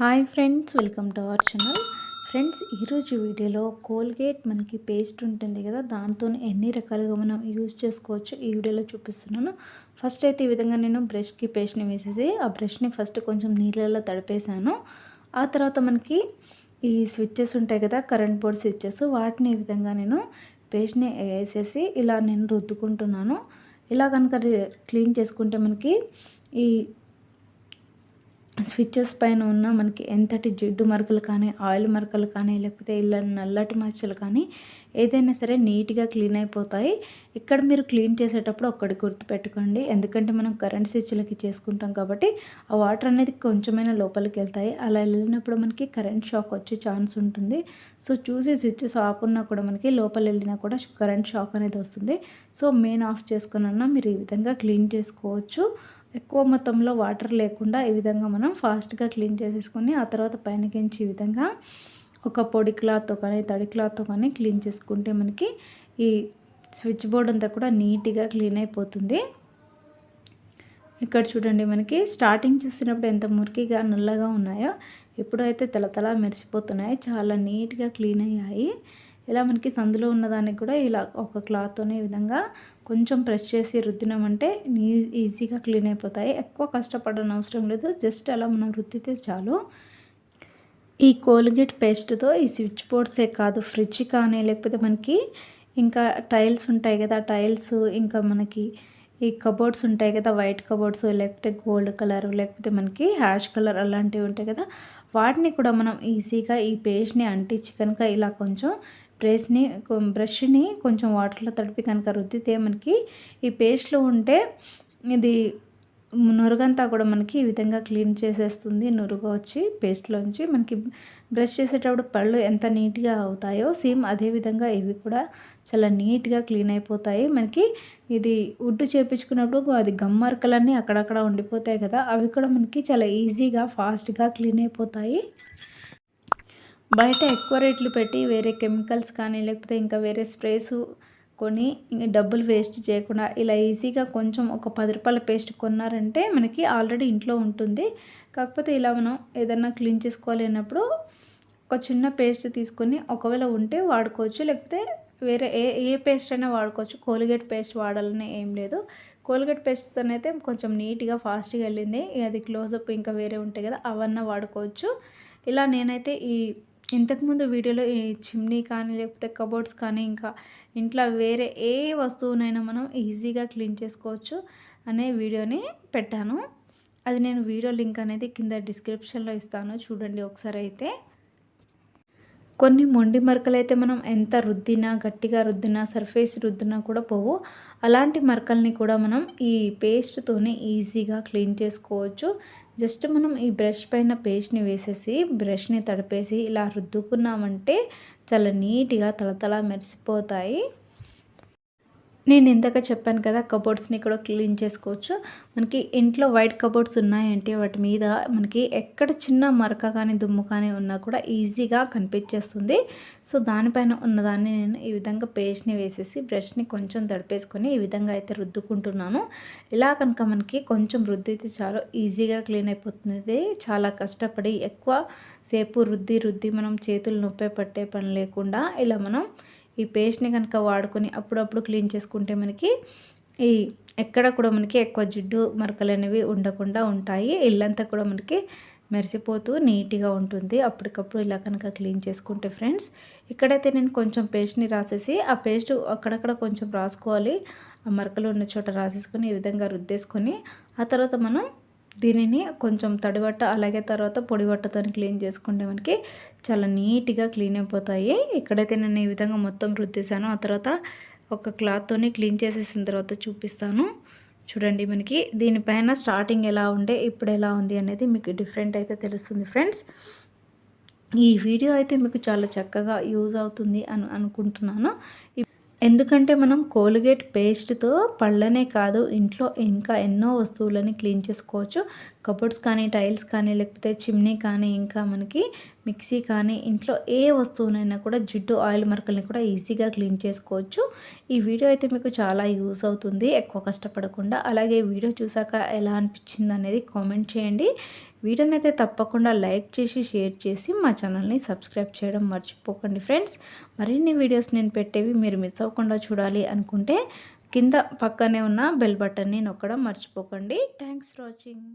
Hi friends welcome to our channel. Friends ఈరోజు వీడియోలో Colgate మనకి పేస్ట్ ఉంటుంది కదా దాంతో ఎన్ని రకాలుగా మనం యూజ్ చేసుకోవచ్చు ఈ వీడియోలో చూపిస్తున్నాను. ఫస్ట్ అయితే ఈ విధంగా నేను బ్రష్కి పేస్ట్ని వేసేసి ఆ బ్రష్ని ఫస్ట్ కొంచెం నీళ్ళలో తడిపేశాను. ఆ తర్వాత మనకి ఈ స్విచ్చెస్ ఉంటాయి కదా కరెంట్ బోర్డ్ స్విచ్చెస్ వాటిని ఈ విధంగా నేను పేస్ట్ని వేసేసి ఇలా నేను రుద్దుకుంటున్నాను. ఇలా కనుక క్లీన్ చేసుకుంటే మనకి ఈ స్విచ్చెస్ పైన ఉన్న మనకి ఎంతటి జిడ్డు మరకలు కానీ ఆయిల్ మరకలు కానీ లేకపోతే ఇలా నల్లటి మచ్చలు కానీ ఏదైనా సరే నీట్గా క్లీన్ అయిపోతాయి. ఇక్కడ మీరు క్లీన్ చేసేటప్పుడు ఒక్కటి గుర్తుపెట్టుకోండి. ఎందుకంటే మనం కరెంట్ స్విచ్లకి చేసుకుంటాం కాబట్టి ఆ వాటర్ అనేది కొంచెమైనా లోపలికి వెళ్తాయి. అలా వెళ్ళినప్పుడు మనకి కరెంట్ షాక్ వచ్చే ఛాన్స్ ఉంటుంది. సో చూసి స్విచ్చెస్ ఆఫ్ ఉన్నా కూడా మనకి లోపల వెళ్ళినా కూడా కరెంట్ షాక్ అనేది వస్తుంది. సో మెయిన్ ఆఫ్ చేసుకున్నా మీరు ఈ విధంగా క్లీన్ చేసుకోవచ్చు. ఎక్కువ మొత్తంలో వాటర్ లేకుండా ఈ విధంగా మనం ఫాస్ట్గా క్లీన్ చేసేసుకొని ఆ తర్వాత పైనకించి ఈ విధంగా ఒక పొడి క్లాత్తో కానీ తడి క్లాత్తో కానీ క్లీన్ చేసుకుంటే మనకి ఈ స్విచ్ బోర్డ్ అంతా కూడా నీట్గా క్లీన్ అయిపోతుంది. ఇక్కడ చూడండి మనకి స్టార్టింగ్ చూసినప్పుడు ఎంత మురికిగా నల్లగా ఉన్నాయో ఎప్పుడైతే తలతల మెరిసిపోతున్నాయి చాలా నీట్గా క్లీన్ అయ్యాయి. ఇలా మనకి సందులో ఉన్నదానికి కూడా ఇలా ఒక క్లాత్తోనే విధంగా కొంచెం ప్రెస్ చేసి రుద్దినామంటే ఈజీగా క్లీన్ అయిపోతాయి. ఎక్కువ కష్టపడని అవసరం లేదు. జస్ట్ అలా మనం రుద్దితే చాలు. ఈ కోల్గేట్ పేస్ట్తో ఈ స్విచ్ బోర్డ్సే కాదు ఫ్రిడ్జ్ కానీ లేకపోతే మనకి ఇంకా టైల్స్ ఉంటాయి కదా టైల్స్ ఇంకా మనకి ఈ కబోర్డ్స్ ఉంటాయి కదా వైట్ కబోర్డ్స్ లేకపోతే గోల్డ్ కలర్ లేకపోతే మనకి హ్యాష్ కలర్ అలాంటివి ఉంటాయి కదా వాటిని కూడా మనం ఈజీగా ఈ పేస్ట్ని అంటించి కనుక ఇలా కొంచెం బ్రష్ని బ్రష్ని కొంచెం వాటర్లో తడిపి కనుక రుద్దితే మనకి ఈ పేస్ట్లో ఉంటే ఇది నురుగంతా కూడా మనకి ఈ విధంగా క్లీన్ చేసేస్తుంది. నురుగు వచ్చి పేస్ట్లోంచి మనకి బ్రష్ చేసేటప్పుడు పళ్ళు ఎంత నీట్గా అవుతాయో సేమ్ అదే విధంగా ఇవి కూడా చాలా నీట్గా క్లీన్ అయిపోతాయి. మనకి ఇది ఉడ్డు చేపించుకున్నప్పుడు అది గమ్మర్కలన్నీ అక్కడక్కడ ఉండిపోతాయి కదా అవి కూడా మనకి చాలా ఈజీగా ఫాస్ట్గా క్లీన్ అయిపోతాయి. బయట ఎక్కువ రేట్లు పెట్టి వేరే కెమికల్స్ కానీ లేకపోతే ఇంకా వేరే స్ప్రేస్ కొని డబ్బులు వేస్ట్ చేయకుండా ఇలా ఈజీగా కొంచెం ఒక పది రూపాయల పేస్ట్ కొన్నారంటే మనకి ఆల్రెడీ ఇంట్లో ఉంటుంది. కాకపోతే ఇలా మనం ఏదన్నా క్లీన్ చేసుకోవాలి అన్నప్పుడు ఒక చిన్న పేస్ట్ తీసుకొని ఒకవేళ ఉంటే వాడుకోవచ్చు. లేకపోతే వేరే ఏ ఏ పేస్ట్ అయినా వాడుకోవచ్చు. కోల్గేట్ పేస్ట్ వాడాలని ఏం లేదు. కోల్గేట్ పేస్ట్తోనైతే కొంచెం నీట్గా ఫాస్ట్గా వెళ్ళింది. అది క్లోజప్ ఇంకా వేరే ఉంటాయి కదా అవన్నీ వాడుకోవచ్చు. ఇలా నేనైతే ఈ ఇంతకుముందు వీడియోలో ఈ చిమ్నీ కానీ లేకపోతే కబోర్డ్స్ కానీ ఇంకా ఇంట్లో వేరే ఏ వస్తువునైనా మనం ఈజీగా క్లీన్ చేసుకోవచ్చు అనే వీడియోని పెట్టాను. అది నేను వీడియో లింక్ అనేది కింద డిస్క్రిప్షన్లో ఇస్తాను. చూడండి ఒకసారి అయితే. కొన్ని మొండి మరకలు అయితే మనం ఎంత రుద్దినా గట్టిగా రుద్దినా సర్ఫేస్ రుద్దినా కూడా పోవు. అలాంటి మరకల్ని కూడా మనం ఈ పేస్ట్తోనే ఈజీగా క్లీన్ చేసుకోవచ్చు. జస్ట్ మనం ఈ బ్రష్ పైన పేస్ట్ని వేసేసి బ్రష్ని తడిపేసి ఇలా రుద్దుకున్నామంటే చాలా నీట్గా తలతల మెరిసిపోతాయి. నేను ఇందాక చెప్పాను కదా కబోర్డ్స్ని కూడా క్లీన్ చేసుకోవచ్చు. మనకి ఇంట్లో వైట్ కబోర్డ్స్ ఉన్నాయంటే వాటి మీద మనకి ఎక్కడ చిన్న మరక కానీ దుమ్ము కానీ ఉన్నా కూడా ఈజీగా కనిపించేస్తుంది. సో దానిపైన ఉన్నదాన్ని నేను ఈ విధంగా పేస్ట్ని వేసేసి బ్రష్ని కొంచెం తడిపేసుకొని ఈ విధంగా అయితే రుద్దుకుంటున్నాను. ఇలా కనుక మనకి కొంచెం రుద్దితే చాలు ఈజీగా క్లీన్ అయిపోతుంది. చాలా కష్టపడి ఎక్కువ సేపు రుద్ది రుద్ది మనం చేతులు నొప్పే పట్టే పని లేకుండా ఇలా మనం ఈ పేస్ట్ని కనుక వాడుకొని అప్పుడప్పుడు క్లీన్ చేసుకుంటే మనకి ఈ ఎక్కడ కూడా మనకి ఎక్కువ జిడ్డు మరకలు అనేవి ఉండకుండా ఉంటాయి. ఇల్లంతా కూడా మనకి మెరిసిపోతూ నీట్గా ఉంటుంది. అప్పటికప్పుడు ఇలా కనుక క్లీన్ చేసుకుంటే ఫ్రెండ్స్ ఇక్కడైతే నేను కొంచెం పేస్ట్ని రాసేసి ఆ పేస్ట్ అక్కడక్కడ కొంచెం రాసుకోవాలి. ఆ మరకలు ఉన్న చోట రాసేసుకొని ఈ విధంగా రుద్దేసుకొని ఆ తర్వాత మనం దీనిని కొంచెం తడిబట్ట అలాగే తర్వాత పొడి బట్టతో క్లీన్ చేసుకుంటే మనకి చాలా నీట్గా క్లీన్ అయిపోతాయి. ఇక్కడైతే నేను ఈ విధంగా మొత్తం రుద్దేశాను ఆ తర్వాత ఒక క్లాత్తోని క్లీన్ చేసేసిన తర్వాత చూపిస్తాను. చూడండి మనకి దీనిపైన స్టార్టింగ్ ఎలా ఉండే ఇప్పుడు ఎలా ఉంది అనేది మీకు డిఫరెంట్ అయితే తెలుస్తుంది ఫ్రెండ్స్. ఈ వీడియో అయితే మీకు చాలా చక్కగా యూజ్ అవుతుంది అని అనుకుంటున్నాను. ఎందుకంటే మనం కోల్గేట్ పేస్ట్తో పళ్ళనే కాదు ఇంట్లో ఇంకా ఎన్నో వస్తువులని క్లీన్ చేసుకోవచ్చు. కబోర్డ్స్ కానీ టైల్స్ కానీ లేకపోతే చిమ్నీ కానీ ఇంకా మనకి మిక్సీ కానీ ఇంట్లో ఏ వస్తువునైనా కూడా జిడ్డు ఆయిల్ మరకల్ని కూడా ఈజీగా క్లీన్ చేసుకోవచ్చు. ఈ వీడియో అయితే మీకు చాలా యూజ్ అవుతుంది ఎక్కువ కష్టపడకుండా. అలాగే వీడియో చూసాక ఎలా అనిపించింది అనేది కామెంట్ చేయండి. వీడియోని అయితే తప్పకుండా లైక్ చేసి షేర్ చేసి మా ఛానల్ని సబ్స్క్రైబ్ చేయడం మర్చిపోకండి ఫ్రెండ్స్. మరిన్ని వీడియోస్ నేను పెట్టేవి మీరు మిస్ అవ్వకుండా చూడాలి అనుకుంటే కింద పక్కనే ఉన్న బెల్ బటన్ని నొక్కడం మర్చిపోకండి. Thanks for watching.